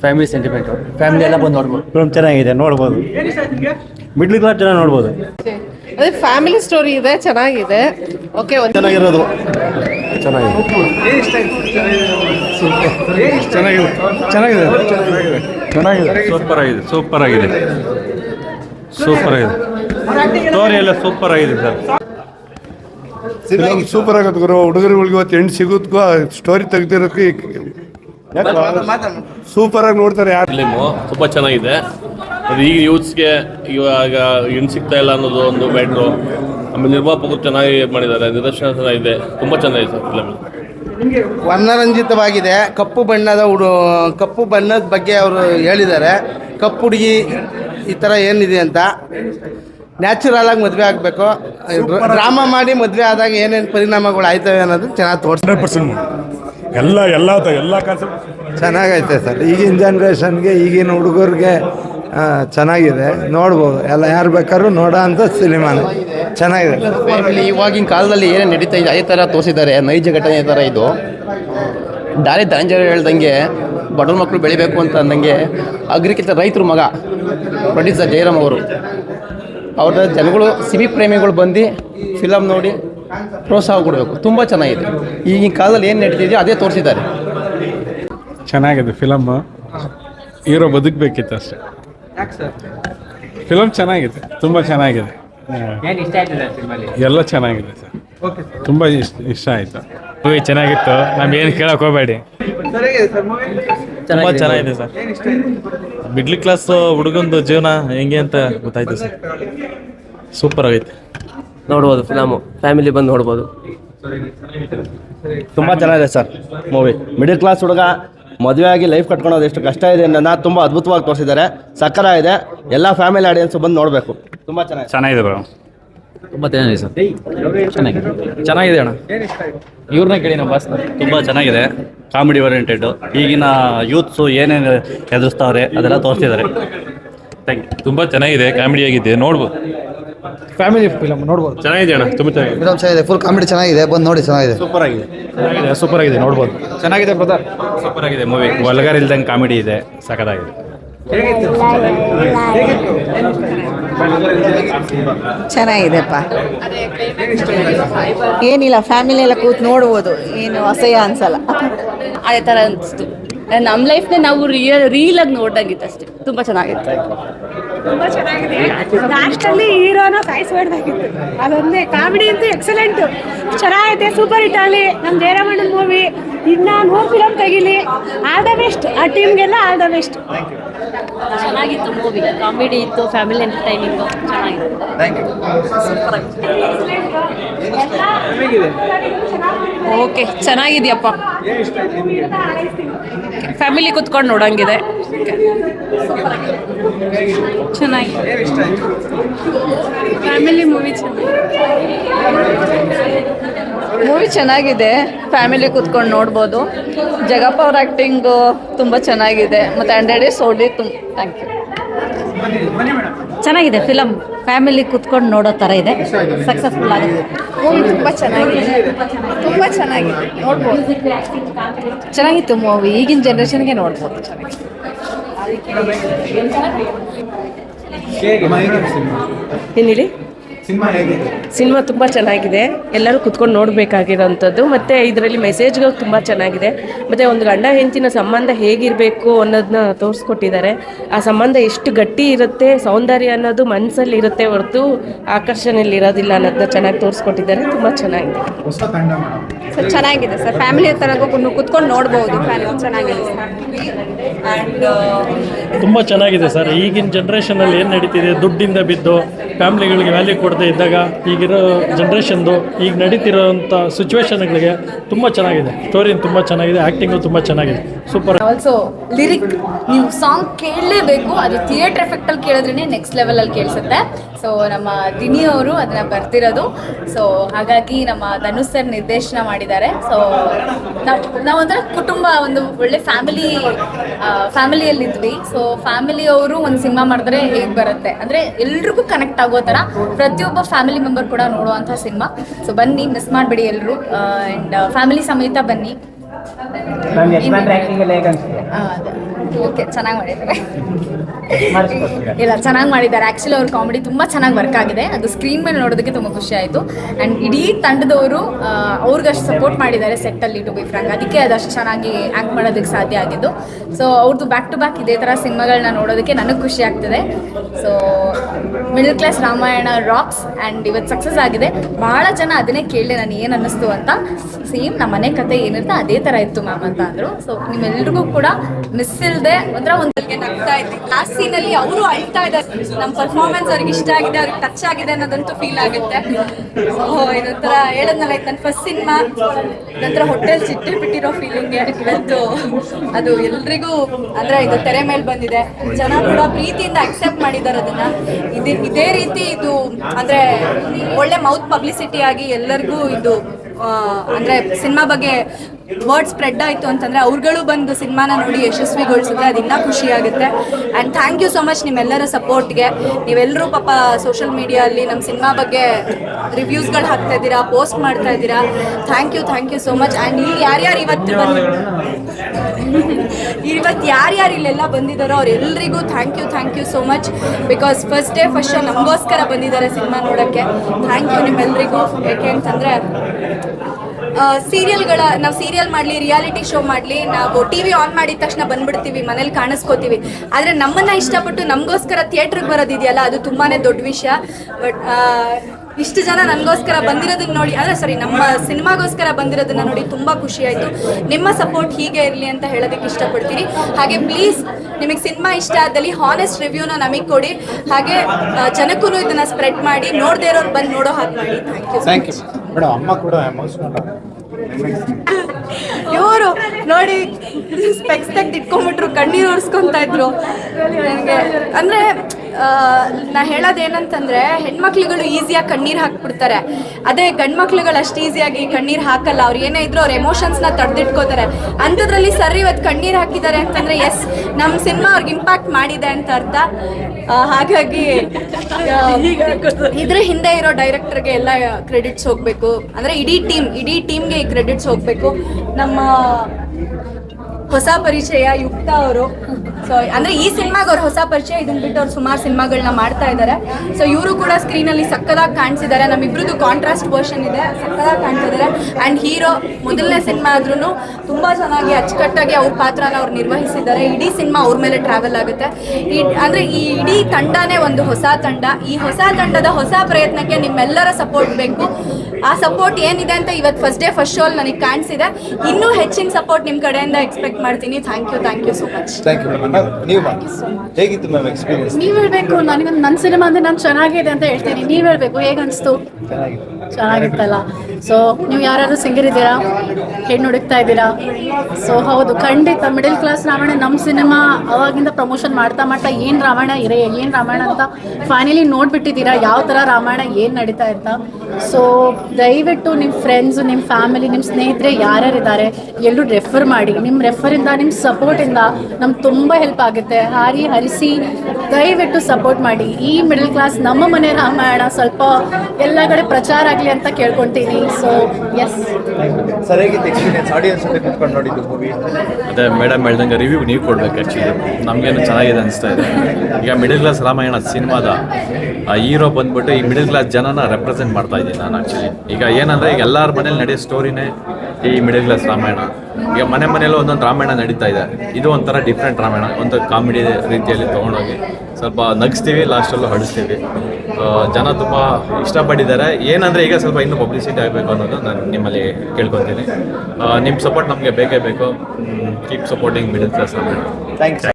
Family sentiment family ಎಲ್ಲ ಬಂದು ನೋಡ್ಬೋದು. ಫಿಲ್ಮ್ ಚೆನ್ನಾಗಿದೆ ನೋಡ್ಬೋದು. ಮಿಡ್ಲ್ ಕ್ಲಾಸ್ ಜನ ನೋಡ್ಬೋದು. ಅದೇ ಫ್ಯಾಮಿಲಿ ಸ್ಟೋರಿ ಇದೆ ಚೆನ್ನಾಗಿದೆ. ಓಕೆ ಒಂದು ಚೆನ್ನಾಗಿರೋದು. ಸೂಪರ್ ಆಗಿದೆ ಸೂಪರ್ ಆಗಿದೆ. ಸೂಪರ್ ಆಗಿದೆ. ಸ್ಟೋರಿ ಎಲ್ಲ ಸೂಪರ್ ಆಗಿದೆ ಸರ್. ಸೂಪರ್ ಆಗುತ್ತೆ ಗುರು. ಹುಡುಗರುಗಳಿಗೆ ಇವತ್ತು ಹೆಣ್ಣು ಸಿಗುತ್ತೋ ಸ್ಟೋರಿ ತೆಗ್ದಿರೋದಕ್ಕೆ ಸೂಪರ್ ಆಗಿ ನೋಡ್ತಾರೆ ಯಾರು? ಫಿಲಿಮು ತುಂಬ ಚೆನ್ನಾಗಿದೆ. ಅದು ಈಗ ಯೂತ್ಸ್ಗೆ ಇವಾಗ ಏನು ಸಿಗ್ತಾ ಇಲ್ಲ ಅನ್ನೋದು ಒಂದು ಮ್ಯಾಟ್ರು ಆಮೇಲೆ ನಿರ್ಮಾಪಕರು ಚೆನ್ನಾಗಿ ಮಾಡಿದ್ದಾರೆ ನಿರ್ದೇಶನ ಚೆನ್ನಾಗಿದೆ. ತುಂಬ ಚೆನ್ನಾಗಿದೆ ಸರ್ ಫಿಲಮ್ ವರ್ಣರಂಜಿತವಾಗಿದೆ. ಕಪ್ಪು ಬಣ್ಣದ ಹುಡು ಕಪ್ಪು ಬಣ್ಣದ ಬಗ್ಗೆ ಅವರು ಹೇಳಿದ್ದಾರೆ. ಕಪ್ಪು ಹುಡುಗಿ ಈ ಥರ ಏನಿದೆ ಅಂತ. ನ್ಯಾಚುರಲ್ ಆಗಿ ಮದುವೆ ಆಗಬೇಕು. ಡ್ರಾಮಾ ಮಾಡಿ ಮದುವೆ ಆದಾಗ ಏನೇನು ಪರಿಣಾಮಗಳು ಆಯ್ತವೆ ಅನ್ನೋದು ಚೆನ್ನಾಗಿ ತೋರಿಸ್ತಾರೆ ಹಂಡ್ರೆಡ್ ಪರ್ಸೆಂಟ್ ಎಲ್ಲ ಎಲ್ಲ ಎಲ್ಲ ಕೆಲಸ ಚೆನ್ನಾಗೈತೆ ಸರ್. ಈಗಿನ ಜನ್ರೇಷನ್ಗೆ ಈಗಿನ ಹುಡುಗರಿಗೆ ಚೆನ್ನಾಗಿದೆ. ನೋಡ್ಬೋದು. ಎಲ್ಲ ಯಾರು ಬೇಕಾದ್ರೂ ನೋಡೋ ಅಂತ ಸಿನಿಮಾನ. ಚೆನ್ನಾಗಿದೆ. ಇವಾಗಿನ ಕಾಲದಲ್ಲಿ ಏನೇ ನಡೀತಾ ಇದೆ ಅದೇ ಥರ ತೋರಿಸಿದ್ದಾರೆ. ನೈಜ ಘಟನೆ ಥರ ಇದು. ದಾರಿ ಧನಂಜಯ ಹೇಳ್ದಂಗೆ ಬಡವ್ರ ಮಕ್ಕಳು ಬೆಳಿಬೇಕು ಅಂತ ಅಂದಂಗೆ ಅಗ್ರಿಕಲ್ಚರ್ ರೈತರ ಮಗ ಪ್ರೊಡ್ಯೂಸರ್ ಜಯರಾಮ್ ಅವರು. ಅವ್ರ ಜನಗಳು ಸಿವಿ ಪ್ರೇಮಿಗಳು ಬಂದು ಫಿಲಮ್ ನೋಡಿ ಪ್ರೋತ್ಸಾಹ ಕೊಡಬೇಕು. ತುಂಬ ಚೆನ್ನಾಗಿದೆ. ಈಗಿನ ಕಾಲದಲ್ಲಿ ಏನು ನಡೀತಿದೆಯೋ ಅದೇ ತೋರಿಸಿದ್ದಾರೆ. ಚೆನ್ನಾಗಿದೆ ಫಿಲಮ್ ಹೀರೋ ಬದುಕಬೇಕಿತ್ತು ಅಷ್ಟೇ. ಫಿಲಮ್ ಚೆನ್ನಾಗಿದೆ. ತುಂಬ ಚೆನ್ನಾಗಿದೆ. ಎಲ್ಲ ಚೆನ್ನಾಗಿದೆ ಸರ್. ತುಂಬ ಇಷ್ಟ ಇಷ್ಟ ಆಯಿತು. ಮೂವಿ ಚೆನ್ನಾಗಿತ್ತು. ನಮ್ಗೇನು ಕೇಳಕ್ ಹೋಗಬೇಡಿ. ತುಂಬ ಚೆನ್ನಾಗಿದೆ ಸರ್. ಮಿಡ್ಲ್ ಕ್ಲಾಸ್ ಹುಡುಗಂದು ಜೀವನ ಹೆಂಗೆ ಅಂತ ಗೊತ್ತಾಯ್ತು ಸರ್. ಸೂಪರ್ ಆಗೈತೆ. ನೋಡ್ಬೋದು ಫಿಲಮು ಫ್ಯಾಮಿಲಿ ಬಂದು ನೋಡ್ಬೋದು. ತುಂಬ ಚೆನ್ನಾಗಿದೆ ಸರ್ ಮೂವಿ ಮಿಡಲ್ ಕ್ಲಾಸ್ ಹುಡುಗ ಮದುವೆ ಆಗಿ ಲೈಫ್ ಕಟ್ಕೊಳೋದು ಎಷ್ಟು ಕಷ್ಟ ಇದೆ ಅನ್ನೋದನ್ನ ತುಂಬ ಅದ್ಭುತವಾಗಿ ತೋರಿಸಿದ್ದಾರೆ. ಸಕ್ಕರ ಇದೆ ಎಲ್ಲ ಫ್ಯಾಮಿಲಿ ಆಡಿಯನ್ಸು ಬಂದು ನೋಡಬೇಕು. ತುಂಬ ಚೆನ್ನಾಗಿದೆ. ಚೆನ್ನಾಗಿದೆ ಬ್ರೋ ತುಂಬ ಚೆನ್ನಾಗಿದೆ ಸರ್. ಚೆನ್ನಾಗಿದೆ. ಚೆನ್ನಾಗಿದೆ ಅಣ್ಣ. ಇವ್ರನ್ನ ಕೇಳಿ ನಮ್ಮ ಬಾಸ್ ತುಂಬ ಚೆನ್ನಾಗಿದೆ. ಕಾಮಿಡಿ ಓರಿಯೆಂಟೆಡ್ ಈಗಿನ ಯೂತ್ಸು ಏನೇನು ಎದುರಿಸ್ತಾವ್ರೆ ಅದೆಲ್ಲ ತೋರಿಸಿದ್ದಾರೆ. ಥ್ಯಾಂಕ್ ಯು ತುಂಬ ಚೆನ್ನಾಗಿದೆ ಕಾಮಿಡಿ ಆಗಿದೆ ನೋಡ್ಬೋದು. ಫ್ಯಾಮಿಲಿ ಫಿಲಮ್ ನೋಡ್ಬೋದು. ಚೆನ್ನಾಗಿದೆ ಅಣ್ಣ? ತುಂಬ ಚೆನ್ನಾಗಿದೆ. ಫಿಲಮ್ ಚೆನ್ನಾಗಿದೆ ಫುಲ್ ಕಾಮಿಡಿ ಚೆನ್ನಾಗಿದೆ ಬಂದು ನೋಡಿ ಚೆನ್ನಾಗಿದೆ. ಸೂಪರ್ ಆಗಿದೆ ಚೆನ್ನಾಗಿದೆ ಸೂಪರ್ ಆಗಿದೆ ನೋಡ್ಬೋದು. ಚೆನ್ನಾಗಿದೆ ಬ್ರದರ್ ಸೂಪರ್ ಆಗಿದೆ ಮೂವಿ ಒಳಗಾರ ಇಲ್ದಂಗೆ ಕಾಮಿಡಿ ಇದೆ ಸಖತ್ತಾಗಿದೆ. ಚೆನ್ನಾಗಿದೆಪ್ಪ. ಏನಿಲ್ಲ ಫ್ಯಾಮಿಲಿ ಎಲ್ಲ ಕೂತ್ ನೋಡ್ಬೋದು. ಏನು ಅಸಹ್ಯ ಅನ್ಸಲ್ಲ. ಅದೇ ಥರ ಅನಿಸ್ತು. ನಮ್ಮ ಲೈಫ್ನ ನಾವು ರಿಯಲ್ ಆಗಿ ನೋಡ್ದಂಗಿತ್ತು ಅಷ್ಟೇ. ತುಂಬ ಚೆನ್ನಾಗಿತ್ತು. ತುಂಬಾ ಚೆನ್ನಾಗಿದೆ. ಲಾಸ್ಟಲ್ಲಿ ಹೀರೋನ ಸಾಯಿಸ್ಬಾರ್ದಾಗಿತ್ತು ಅದೊಂದೇ ಕಾಮಿಡಿ ಅಂತೂ ಎಕ್ಸಲೆಂಟ್ ಚೆನ್ನಾಗೈತೆ ಸೂಪರ್ ಹಿಟ್ ಆಗಲಿ ನಮ್ಮ ಜಯರಾಮಣ್ಣನ ಮೂವಿ ಇನ್ನ ನೂರು ಫಿಲಮ್ ತೆಗಿಲಿ. ಆಲ್ ದ ಬೆಸ್ಟ್ ಆ ಟೀಮ್ಗೆಲ್ಲ ಆಲ್ ದ ಬೆಸ್ಟ್ ಚೆನ್ನಾಗಿತ್ತು ಮೂವಿ ಕಾಮಿಡಿ ಇತ್ತು ಫ್ಯಾಮಿಲಿ ಎಂಟರ್ಟೈನಿಂಗು ಚೆನ್ನಾಗಿತ್ತು. ಓಕೆ ಚೆನ್ನಾಗಿದೆಯಪ್ಪ. ಫ್ಯಾಮಿಲಿ ಕುತ್ಕೊಂಡು ನೋಡಂಗಿದೆ. ಚೆನ್ನಾಗಿ. ಫ್ಯಾಮಿಲಿ ಮೂವಿ ಮೂವಿ ಚೆನ್ನಾಗಿದೆ. ಫ್ಯಾಮಿಲಿ ಕೂತ್ಕೊಂಡು ನೋಡ್ಬೋದು. ಜಗಪ್ಪ ಅವ್ರ ಆ್ಯಕ್ಟಿಂಗು ತುಂಬ ಚೆನ್ನಾಗಿದೆ. ಮತ್ತು ಹಂಡ್ರೆಡ್ ಡೇಸ್ ಓಡಿ ತುಂಬ ಥ್ಯಾಂಕ್ ಯು ಚೆನ್ನಾಗಿದೆ ಫಿಲಮ್ ಫ್ಯಾಮಿಲಿ ಕುತ್ಕೊಂಡು ನೋಡೋ ಥರ ಇದೆ. ಸಕ್ಸಸ್ಫುಲ್ ಆಗಿದೆ. ಮೂವಿ ತುಂಬ ಚೆನ್ನಾಗಿದೆ. ತುಂಬ ಚೆನ್ನಾಗಿದೆ. ನೋಡ್ಬೋದು. ಚೆನ್ನಾಗಿತ್ತು ಮೂವಿ. ಈಗಿನ ಜನ್ರೇಷನ್ಗೆ ನೋಡ್ಬೋದು. ಚೆನ್ನಾಗಿ ಏನು ಹೇಳಿ? ಸಿನಿಮಾ ತುಂಬ ಚೆನ್ನಾಗಿದೆ. ಎಲ್ಲರೂ ಕುತ್ಕೊಂಡು ನೋಡಬೇಕಾಗಿರೋಂಥದ್ದು. ಮತ್ತು ಇದರಲ್ಲಿ ಮೆಸೇಜ್ಗಳು ತುಂಬ ಚೆನ್ನಾಗಿದೆ. ಮತ್ತು ಒಂದು ಗಂಡ ಹೆಂಡತಿನ ಸಂಬಂಧ ಹೇಗಿರಬೇಕು ಅನ್ನೋದನ್ನ ತೋರಿಸ್ಕೊಟ್ಟಿದ್ದಾರೆ. ಆ ಸಂಬಂಧ ಎಷ್ಟು ಗಟ್ಟಿ ಇರುತ್ತೆ ಸೌಂದರ್ಯ ಅನ್ನೋದು ಮನಸ್ಸಲ್ಲಿ ಇರುತ್ತೆ ಹೊರತು ಆಕರ್ಷಣೆಯಲ್ಲಿ ಇರೋದಿಲ್ಲ ಅನ್ನೋದನ್ನ ಚೆನ್ನಾಗಿ ತೋರಿಸ್ಕೊಟ್ಟಿದ್ದಾರೆ. ತುಂಬ ಚೆನ್ನಾಗಿದೆ. ಸರ್ ಚೆನ್ನಾಗಿದೆ ಸರ್. ಫ್ಯಾಮಿಲಿ ತನಕ ಕುತ್ಕೊಂಡು ನೋಡ್ಬೋದು. ಚೆನ್ನಾಗಿದೆ ಆ್ಯಂಡ್ ತುಂಬ ಚೆನ್ನಾಗಿದೆ ಸರ್. ಈಗಿನ ಜನ್ರೇಷನಲ್ಲಿ ಏನು ನಡೀತಿದೆ? ದುಡ್ಡಿಂದ ಬಿದ್ದು ಫ್ಯಾಮಿಲಿಗಳಿಗೆ ವ್ಯಾಲ್ಯೂ ಕೊಡದೇ ಇದ್ದಾಗ ಈಗಿರೋ ಜನ್ರೇಷನ್ದು ಈಗ ನಡೀತಿರೋಂಥ ಸಿಚುವೇಶನ್ಗಳಿಗೆ ತುಂಬ ಚೆನ್ನಾಗಿದೆ. ಸ್ಟೋರಿ ತುಂಬ ಚೆನ್ನಾಗಿದೆ ಆ್ಯಕ್ಟಿಂಗು ತುಂಬ ಚೆನ್ನಾಗಿದೆ. ಸೂಪರ್ ಆಲ್ಸೋ ಲಿರಿಕ್ ನೀವು ಸಾಂಗ್ ಕೇಳಲೇಬೇಕು, ಅದು ಥಿಯೇಟರ್ ಎಫೆಕ್ಟಲ್ಲಿ ಕೇಳಿದ್ರೇ ನೆಕ್ಸ್ಟ್ ಲೆವೆಲಲ್ಲಿ ಕೇಳಿಸುತ್ತೆ. ಸೊ ನಮ್ಮ ದಿನಿ ಅವರು ಅದನ್ನ ಬರ್ತಿರೋದು. ಸೊ ಹಾಗಾಗಿ ನಮ್ಮ ಧನುಷ್ ಸರ್ ನಿರ್ದೇಶನ ಮಾಡಿದ್ದಾರೆ. ಸೊ ನಾವು ಅಂದ್ರೆ ಕುಟುಂಬ ಒಂದು ಒಳ್ಳೆ ಫ್ಯಾಮಿಲಿ ಫ್ಯಾಮಿಲಿಯಲ್ಲಿದ್ವಿ. ಸೊ ಫ್ಯಾಮಿಲಿಯವರು ಒಂದು ಸಿನಿಮಾ ಮಾಡಿದ್ರೆ ಹೇಗೆ ಬರುತ್ತೆ? ಅಂದ್ರೆ ಎಲ್ರಿಗೂ ಕನೆಕ್ಟ್ ಆಗೋ ತರ ಪ್ರತಿಯೊಬ್ಬ ಫ್ಯಾಮಿಲಿ ಮೆಂಬರ್ ಕೂಡ ನೋಡುವಂಥ ಸಿನಿಮಾ. ಸೊ ಬನ್ನಿ ಮಿಸ್ ಮಾಡಬೇಡಿ ಎಲ್ಲರೂ ಅಂಡ್ ಫ್ಯಾಮಿಲಿ ಸಮೇತ ಬನ್ನಿ. ಓಕೆ ಚೆನ್ನಾಗಿ ಮಾಡಿದ್ದಾರೆ. ಇಲ್ಲ, ಚೆನ್ನಾಗಿ ಮಾಡಿದ್ದಾರೆ. ಆ್ಯಕ್ಚುಲಿ ಅವ್ರ ಕಾಮಿಡಿ ತುಂಬ ಚೆನ್ನಾಗಿ ವರ್ಕ್ ಆಗಿದೆ. ಅದು ಸ್ಕ್ರೀನ್ ಮೇಲೆ ನೋಡೋದಕ್ಕೆ ತುಂಬ ಖುಷಿ ಆಯಿತು. ಆ್ಯಂಡ್ ಇಡೀ ತಂಡದವರು ಅವ್ರಿಗಷ್ಟು ಸಪೋರ್ಟ್ ಮಾಡಿದ್ದಾರೆ ಸೆಟ್ಟಲ್ಲಿ ಟು ಬಿ ಫ್ರಾಂಕ್ ಅದಕ್ಕೆ ಅದಷ್ಟು ಚೆನ್ನಾಗಿ ಆ್ಯಕ್ಟ್ ಮಾಡೋದಕ್ಕೆ ಸಾಧ್ಯ ಆಗಿದ್ದು. ಸೊ ಅವ್ರದ್ದು ಬ್ಯಾಕ್ ಟು ಬ್ಯಾಕ್ ಇದೇ ಥರ ಸಿನಿಮಾಗಳನ್ನ ನೋಡೋದಕ್ಕೆ ನನಗೆ ಖುಷಿ ಆಗ್ತಿದೆ. So middle class Ramayana rocks and ಇವತ್ತು ಸಕ್ಸಸ್ ಆಗಿದೆ. ಭಾಳ ಜನ ಅದನ್ನೇ ಕೇಳಿದೆ, ನಾನು ಏನು ಅನ್ನಿಸ್ತು ಅಂತ? ಸೇಮ್ ನಮ್ಮ ಮನೆ ಕತೆ ಏನಿರುತ್ತೆ, ಅದೇ ಥರ ಇತ್ತು ಮ್ಯಾಮ್ ಅಂತ ಅಂದರು. ಸೊ ನಿಮ್ಮೆಲ್ರಿಗೂ ಕೂಡ ಮಿಸ್ ಇಲ್ಲದೆ ಒಂಥರ ಒಂದು ಇದ್ವಿ ಸೀನಲ್ಲಿ ಅವರು ಅಳ್ತಾ ಇದ್ದಾರೆ. ನಮ್ಮ ಪರ್ಫಾರ್ಮೆನ್ಸ್ ಅವ್ರಿಗೆ ಇಷ್ಟ ಆಗಿದೆ, ಅವ್ರಿಗೆ ಟಚ್ ಆಗಿದೆ ಅನ್ನೋದಂತೂ ಫೀಲ್ ಆಗುತ್ತೆ. ಇದೊಂಥರ ಹೇಳದ್ನಲ್ಲ, ಇದು ನನ್ನ ಫಸ್ಟ್ ಸಿನಿಮಾ ನಂತರ ಹೋಟೆಲ್ ಚಿಟ್ಟೆ ಬಿಟ್ಟಿರೋ ಫೀಲಿಂಗ್ ಇವತ್ತು ಅದು ಎಲ್ರಿಗೂ, ಅಂದ್ರೆ ಇದು ತೆರೆ ಮೇಲೆ ಬಂದಿದೆ. ಜನ ಕೂಡ ಪ್ರೀತಿಯಿಂದ ಅಕ್ಸೆಪ್ಟ್ ಮಾಡಿದ್ದಾರೆ ಅದನ್ನ. ಇದೇ ಇದೇ ರೀತಿ ಇದು, ಅಂದ್ರೆ ಒಳ್ಳೆ ಮೌತ್ ಪಬ್ಲಿಸಿಟಿ ಆಗಿ ಎಲ್ಲರಿಗೂ ಇದು ಅಂದ್ರೆ ಸಿನಿಮಾ ಬಗ್ಗೆ ವರ್ಡ್ ಸ್ಪ್ರೆಡ್ ಆಯಿತು ಅಂತಂದ್ರೆ ಅವ್ರುಗಳು ಬಂದು ಸಿನಿಮಾನ ನೋಡಿ ಯಶಸ್ವಿಗೊಳಿಸಿದ್ರೆ ಅದು ಇನ್ನೂ ಖುಷಿ ಆಗುತ್ತೆ. And thank you so much ನಿಮ್ಮೆಲ್ಲರ ಸಪೋರ್ಟ್ಗೆ. ನೀವೆಲ್ಲರೂ ಪಾಪ ಸೋಷಿಯಲ್ ಮೀಡಿಯಲ್ಲಿ ನಮ್ಮ ಸಿನಿಮಾ ಬಗ್ಗೆ ರಿವ್ಯೂಸ್ಗಳು ಹಾಕ್ತಾ ಇದ್ದೀರಾ ಪೋಸ್ಟ್ ಮಾಡ್ತಾ ಇದ್ದೀರಾ. Thank you thank you so much and ಇಲ್ಲಿ ಯಾರ್ಯಾರು ಇವತ್ತು ಬಂದು ಇವತ್ತು ಯಾರ್ಯಾರು ಇಲ್ಲೆಲ್ಲ ಬಂದಿದ್ದಾರೋ ಅವರೆಲ್ಲರಿಗೂ thank you thank you so much because first day first show ನಮಗೋಸ್ಕರ ಬಂದಿದ್ದಾರೆ ಸಿನಿಮಾ ನೋಡೋಕ್ಕೆ. ಥ್ಯಾಂಕ್ ಯು ನಿಮ್ಮೆಲ್ಲರಿಗೂ ಯಾಕೆ ಅಂತಂದರೆ ಸೀರಿಯಲ್ಗಳ ನಾವು ಸೀರಿಯಲ್ ಮಾಡಲಿ, ರಿಯಾಲಿಟಿ ಶೋ ಮಾಡಲಿ, ನಾವು ಟಿ ವಿ ಆನ್ ಮಾಡಿದ ತಕ್ಷಣ ಬಂದ್ಬಿಡ್ತೀವಿ, ಮನೇಲಿ ಕಾಣಿಸ್ಕೋತೀವಿ. ಆದರೆ ನಮ್ಮನ್ನ ಇಷ್ಟಪಟ್ಟು ನಮಗೋಸ್ಕರ ಥಿಯೇಟ್ರಿಗೆ ಬರೋದಿದೆಯಲ್ಲ, ಅದು ತುಂಬಾ ದೊಡ್ಡ ವಿಷಯ. ಬಟ್ ಇಷ್ಟು ಜನ ನನಗೋಸ್ಕರ ಬಂದಿರೋದನ್ನ ನೋಡಿ ಅಲ್ಲ ಸರಿ ನಮ್ಮ ಸಿನಿಮಾಗೋಸ್ಕರ ಬಂದಿರೋದನ್ನ ನೋಡಿ ತುಂಬ ಖುಷಿ ಆಯಿತು ನಿಮ್ಮ ಸಪೋರ್ಟ್ ಹೀಗೆ ಇರಲಿ ಅಂತ ಹೇಳೋದಕ್ಕೆ ಇಷ್ಟಪಡ್ತೀನಿ. ಹಾಗೆ ಪ್ಲೀಸ್ ನಿಮಗೆ ಸಿನಿಮಾ ಇಷ್ಟ ಆದಲ್ಲಿ ಹಾನೆಸ್ಟ್ ರಿವ್ಯೂನ ನಮಗೆ ಕೊಡಿ. ಹಾಗೆ ಜನಕ್ಕೂ ಇದನ್ನ ಸ್ಪ್ರೆಡ್ ಮಾಡಿ ನೋಡದೇ ಇರೋರು ಬಂದು ನೋಡೋ ಹಾಗೆ ಮಾಡಿ. ಥ್ಯಾಂಕ್ ಯು ಮೇಡಮ್ ಅಮ್ಮ ಕೂಡ ಇವರು ನೋಡಿ ಸ್ಪೆಕ್ಸ್ ತೆಗ್ದು ಇಟ್ಕೊಂಡ್ಬಿಟ್ರು ಕಣ್ಣೀರು ಒರೆಸ್ಕೊಂತ ಇದ್ರು. ನನಗೆ ಅಂದರೆ ನಾ ಹೇಳೋದೇನಂತಂದರೆ ಹೆಣ್ಮಕ್ಳುಗಳು ಈಸಿಯಾಗಿ ಕಣ್ಣೀರು ಹಾಕ್ಬಿಡ್ತಾರೆ. ಅದೇ ಗಂಡು ಮಕ್ಳುಗಳು ಅಷ್ಟು ಈಸಿಯಾಗಿ ಕಣ್ಣೀರು ಹಾಕಲ್ಲ, ಅವ್ರು ಏನೇ ಇದ್ರು ಅವ್ರ ಎಮೋಷನ್ಸ್ನ ತಡೆದಿಟ್ಕೋತಾರೆ. ಅಂಥದ್ರಲ್ಲಿ ಸರ್ ಇವತ್ತು ಕಣ್ಣೀರು ಹಾಕಿದ್ದಾರೆ ಅಂತಂದ್ರೆ ಎಸ್ ನಮ್ಮ ಸಿನಿಮಾ ಅವ್ರಿಗೆ ಇಂಪ್ಯಾಕ್ಟ್ ಮಾಡಿದೆ ಅಂತ ಅರ್ಥ. ಹಾಗಾಗಿ ಇದ್ರ ಹಿಂದೆ ಇರೋ ಡೈರೆಕ್ಟರ್ಗೆ ಎಲ್ಲ ಕ್ರೆಡಿಟ್ಸ್ ಹೋಗಬೇಕು. ಅಂದರೆ ಇಡೀ ಟೀಮ್ ಇಡೀ ಟೀಮ್ಗೆ ಈ ಕ್ರೆಡಿಟ್ಸ್ ಹೋಗಬೇಕು. ನಮ್ಮ ಹೊಸ ಪರಿಚಯ ಯುಕ್ತ ಅವರು. ಸೊ ಅಂದ್ರೆ ಈ ಸಿನಿಮಾಗೆ ಅವ್ರ ಹೊಸ ಪರಿಚಯ ಇದನ್ನ ಬಿಟ್ಟು ಅವ್ರು ಸುಮಾರು ಸಿನಿಮಾಗಳನ್ನ ಮಾಡ್ತಾ ಇದ್ದಾರೆ ಸೊ ಇವರು ಕೂಡ ಸ್ಕ್ರೀನಲ್ಲಿ ಸಕ್ಕದಾಗಿ ಕಾಣಿಸಿದ್ದಾರೆ ನಮ್ಮಿಬ್ರದ್ದು ಕಾಂಟ್ರಾಸ್ಟ್ ವರ್ಷನ್ ಇದೆ. ಸಕ್ಕದಾಗಿ ಕಾಣ್ತಿದ್ದಾರೆ ಆ್ಯಂಡ್ ಹೀರೋ ಮೊದಲನೇ ಸಿನಿಮಾ ಆದ್ರೂ ತುಂಬ ಚೆನ್ನಾಗಿ ಅಚ್ಚುಕಟ್ಟಾಗಿ ಅವ್ರ ಪಾತ್ರನ ಅವ್ರು ನಿರ್ವಹಿಸಿದ್ದಾರೆ. ಇಡೀ ಸಿನಿಮಾ ಅವ್ರ ಮೇಲೆ ಟ್ರಾವೆಲ್ ಆಗುತ್ತೆ. ಈ, ಅಂದರೆ ಈ ಇಡೀ ತಂಡನೇ ಒಂದು ಹೊಸ ತಂಡ. ಈ ಹೊಸ ತಂಡದ ಹೊಸ ಪ್ರಯತ್ನಕ್ಕೆ ನಿಮ್ಮೆಲ್ಲರ ಸಪೋರ್ಟ್ ಬೇಕು. ಆ ಸಪೋರ್ಟ್ ಏನಿದೆ ಅಂತ ಇವತ್ತು ಫಸ್ಟ್ ಡೇ ಫಸ್ಟ್ ಶೋಲ್ ನನಗೆ ಕಾಣಿಸಿದೆ. ಇನ್ನೂ ಹೆಚ್ಚಿನ ಸಪೋರ್ಟ್ ನಿಮ್ಮ ಕಡೆಯಿಂದ ಎಕ್ಸ್ಪೆಕ್ಟ್ ಮಾಡ್ತೀನಿ. Thank you thank you so much thank you madam ನೀವು ಹೇಗಿತ್ತು ಮ್ಯಾಮ್ ಎಕ್ಸ್ಪೀರಿಯನ್ಸ್ ನೀವು ಹೇಳಬೇಕು ನನಗೆ ನನ್ನ ಸಿನಿಮಾ ಅಂದ್ರೆ ನಾನು ಚೆನ್ನಾಗಿದೆ ಅಂತ ಹೇಳ್ತೀನಿ. ನೀವು ಹೇಳಬೇಕು ಹೇಗೆ ಅನ್ಸ್ತು? ಚೆನ್ನಾಗಿತ್ತಲ್ಲ. ಸೊ ನೀವು ಯಾರಾದ್ರೂ ಸಿಂಗರ್ ಇದ್ದೀರಾ? ಹೆಣ್ಣು ಹುಡುಕ್ತಾ ಇದ್ದೀರಾ? ಸೊ ಹೌದು ಖಂಡಿತ ಮಿಡಲ್ ಕ್ಲಾಸ್ ರಾಮಾಯಣ ನಮ್ಮ ಸಿನಿಮಾ ಅವಾಗಿಂದ ಪ್ರಮೋಷನ್ ಮಾಡ್ತಾ ಮಾಡ್ತಾ ಏನು ರಾಮಾಯಣ ಇರೇ ಏನು ರಾಮಾಯಣ ಅಂತ ಫೈನಲಿ ನೋಡ್ಬಿಟ್ಟಿದ್ದೀರಾ ಯಾವ ಥರ ರಾಮಾಯಣ ಏನು ನಡೀತಾ ಇರ್ತಾ ಸೊ ದಯವಿಟ್ಟು ನಿಮ್ಮ ಫ್ರೆಂಡ್ಸು ನಿಮ್ಮ ಫ್ಯಾಮಿಲಿ ನಿಮ್ಮ ಸ್ನೇಹಿತರೆ ಯಾರ್ಯಾರಿದ್ದಾರೆ ಎಲ್ಲರೂ ರೆಫರ್ ಮಾಡಿ. ನಿಮ್ಮ ರೆಫರಿಂದ ನಿಮ್ಮ ಸಪೋರ್ಟಿಂದ ನಮ್ಗೆ ತುಂಬ ಹೆಲ್ಪ್ ಆಗುತ್ತೆ. ಹಾರಿ ಹರಿಸಿ ದಯವಿಟ್ಟು ಸಪೋರ್ಟ್ ಮಾಡಿ. ಈ ಮಿಡಲ್ ಕ್ಲಾಸ್ ನಮ್ಮ ಮನೆ ರಾಮಾಯಣ ಸ್ವಲ್ಪ ಎಲ್ಲ ಕಡೆ ಪ್ರಚಾರ ಆಗಲಿ ಅಂತ ಕೇಳ್ಕೊತೀನಿ. ಸೊ ಎಸ್ ಸರಿಯಾಗಿತ್ತು ಎಕ್ಸ್ಪೀರಿಯನ್ಸ್ ಆಡಿಯನ್ಸ್ ಜೊತೆ ಕುತ್ಕೊಂಡು ನೋಡಿದ್ದು ಮೂವಿ ಅದೇ ಮೇಡಮ್ ಹೇಳ್ದಂಗೆ ರಿವ್ಯೂ ನೀವು ಕೊಡ್ಬೇಕು ಆ್ಯಕ್ಚುಲಿ ನಮಗೇನು ಚೆನ್ನಾಗಿದೆ ಅನಿಸ್ತಾ ಇದೆ. ಈಗ ಮಿಡಲ್ ಕ್ಲಾಸ್ ರಾಮಾಯಣ ಸಿನಿಮಾದ ಹೀರೋ ಬಂದ್ಬಿಟ್ಟು ಈ ಮಿಡಲ್ ಕ್ಲಾಸ್ ಜನನ ರೆಪ್ರೆಸೆಂಟ್ ಮಾಡ್ತಾ ಇದ್ದೀನಿ ನಾನು ಆ್ಯಕ್ಚುಲಿ ಈಗ ಏನಂದರೆ ಈಗ ಎಲ್ಲರ ಮನೇಲಿ ನಡೆಯೋ ಸ್ಟೋರಿನೇ ಈ ಮಿಡಲ್ ಕ್ಲಾಸ್ ರಾಮಾಯಣ. ಈಗ ಮನೆ ಮನೆಯಲ್ಲೂ ಒಂದೊಂದು ರಾಮಾಯಣ ನಡೀತಾ ಇದೆ. ಇದು ಒಂಥರ ಡಿಫ್ರೆಂಟ್ ರಾಮಾಯಣ. ಒಂದು ಕಾಮಿಡಿ ರೀತಿಯಲ್ಲಿ ತೊಗೊಂಡೋಗಿ ಸ್ವಲ್ಪ ನಗಿಸ್ತೀವಿ ಲಾಸ್ಟಲ್ಲೂ ಹಡಿಸ್ತೀವಿ ಜನ ತುಂಬ ಇಷ್ಟಪಟ್ಟಿದ್ದಾರೆ. ಏನಂದರೆ ಈಗ ಸ್ವಲ್ಪ ಇನ್ನೂ ಪಬ್ಲಿಸಿಟಿ ಆಗಬೇಕು ಅನ್ನೋದು ನಾನು ನಿಮ್ಮಲ್ಲಿ ಕೇಳ್ಕೊತೀನಿ. ನಿಮ್ಮ ಸಪೋರ್ಟ್ ನಮಗೆ ಬೇಕೇ ಬೇಕು. Keep supporting middle class thank thanks